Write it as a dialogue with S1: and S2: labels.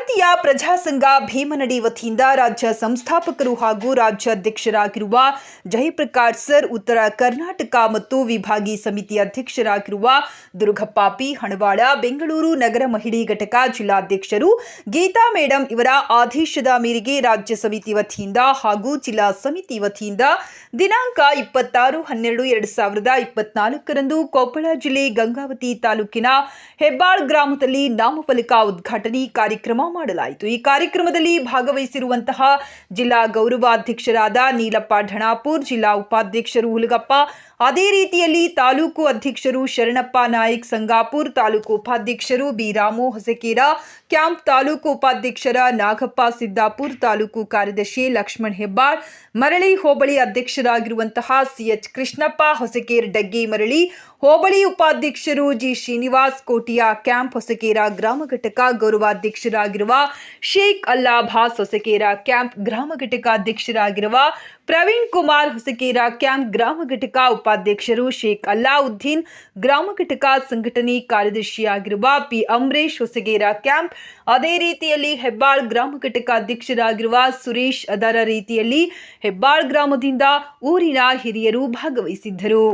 S1: ಸಂಘ ಭೀಮನಡಿ ವತಿಯಿಂದ ರಾಜ್ಯ ಸಂಸ್ಥಾಪಕರು ಹಾಗೂ ರಾಜ್ಯಾಧ್ಯಕ್ಷರಾಗಿರುವ ಜಯಪ್ರಕಾಶ್ ಸರ್, ಉತ್ತರ ಕರ್ನಾಟಕ ಮತ್ತು ವಿಭಾಗಿ ಸಮಿತಿ ಅಧ್ಯಕ್ಷರಾಗಿರುವ ದುರ್ಗಪ್ಪಾಪಿ ಹಣವಾಳ, ಬೆಂಗಳೂರು ನಗರ ಮಹಿಳೆ ಘಟಕ ಜಿಲ್ಲಾಧ್ಯಕ್ಷರು, ಗೀತಾ ಮೇಡಂ ಇವರ ಆದೇಶದ ಮೇರೆಗೆ ರಾಜ್ಯ ಸಮಿತಿ ವತಿಯಿಂದ ಹಾಗೂ ಜಿಲ್ಲಾ ಸಮಿತಿ ವತಿಯಿಂದ ದಿನಾಂಕ ಇಪ್ಪತ್ತಾರು ಹನ್ನೆರಡು ಎರಡು ಸಾವಿರದ ಇಪ್ಪತ್ನಾಲ್ಕರಂದು ಕೊಪ್ಪಳ ಜಿಲ್ಲೆ ಗಂಗಾವತಿ ತಾಲೂಕಿನ ಹೆಬ್ಬಾಳ್ ಗ್ರಾಮದಲ್ಲಿ ನಾಮಫಲಕ ಉದ್ಘಾಟನೆ ಕಾರ್ಯಕ್ರಮ ಮಾಡಲಾಯಿತು. ಈ ಕಾರ್ಯಕ್ರಮದಲ್ಲಿ ಭಾಗವಹಿಸಿರುವಂತಹ ಜಿಲ್ಲಾ ಗೌರವಾಧ್ಯಕ್ಷರಾದ ನೀಲಪ್ಪ ಢಣಾಪುರ್ ಜಿಲ್ಲಾ ಉಪಾಧ್ಯಕ್ಷರು ಹುಲಗಪ್ಪ ಅದೇ ರೀತಿಯಲ್ಲಿ ತಾಲೂಕು ಅಧ್ಯಕ್ಷರು ಶರಣಪ್ಪ ನಾಯಕ್, ಸಂಗಾಪುರ್ ತಾಲೂಕು ಉಪಾಧ್ಯಕ್ಷರು ಬಿ ರಾಮು ಹೊಸಕೇರ, ಕ್ಯಾಂಪ್ ತಾಲೂಕು ಉಪಾಧ್ಯಕ್ಷರ ನಾಗಪ್ಪ ಸಿದ್ದಾಪುರ್, ತಾಲೂಕು ಕಾರ್ಯದರ್ಶಿ ಲಕ್ಷ್ಮಣ್ ಹೆಬ್ಬಾಳ್, ಮರಳಿ ಹೋಬಳಿ ಅಧ್ಯಕ್ಷರಾಗಿರುವಂತಹ ಸಿಎಚ್ ಕೃಷ್ಣಪ್ಪ, ಹೊಸಕೇರ್ ಡಗ್ಗಿ ಮರಳಿ, ಹೋಬಳಿ ಉಪಾಧ್ಯಕ್ಷರು ಜಿ ಶ್ರೀನಿವಾಸ್, ಕೋಟಿಯಾ ಕ್ಯಾಂಪ್ ಹೊಸಕೇರ ಗ್ರಾಮ ಘಟಕ ಗೌರವಾಧ್ಯಕ್ಷರಾಗಿರುವ ಶೇಖ್ ಅಲ್ಲಾಭಾಸ್ ಹೊಸಕೇರ ಕ್ಯಾಂಪ್ ಗ್ರಾಮ ಘಟಕ ಅಧ್ಯಕ್ಷರಾಗಿರುವ ಪ್ರವೀಣ್ ಕುಮಾರ್ ಹೊಸಕೇರ ಕ್ಯಾಂಪ್ ಗ್ರಾಮ ಘಟಕ ಉಪಾಧ್ಯಕ್ಷರು ಶೇಖ್ ಅಲ್ಲಾವುದ್ದೀನ್, ಗ್ರಾಮ ಘಟಕ ಸಂಘಟನೆ ಕಾರ್ಯದರ್ಶಿಯಾಗಿರುವ ಪಿ ಅಂಬರೀಶ್ ಹೊಸಗೇರ ಕ್ಯಾಂಪ್, ಅದೇ ರೀತಿಯಲ್ಲಿ ಹೆಬ್ಬಾಳ್ ಗ್ರಾಮ ಘಟಕ ಅಧ್ಯಕ್ಷರಾಗಿರುವ ಸುರೇಶ್ ಅದರ ರೀತಿಯಲ್ಲಿ ಹೆಬ್ಬಾಳ್ ಗ್ರಾಮದಿಂದ ಊರಿನ ಹಿರಿಯರು ಭಾಗವಹಿಸಿದ್ದರು.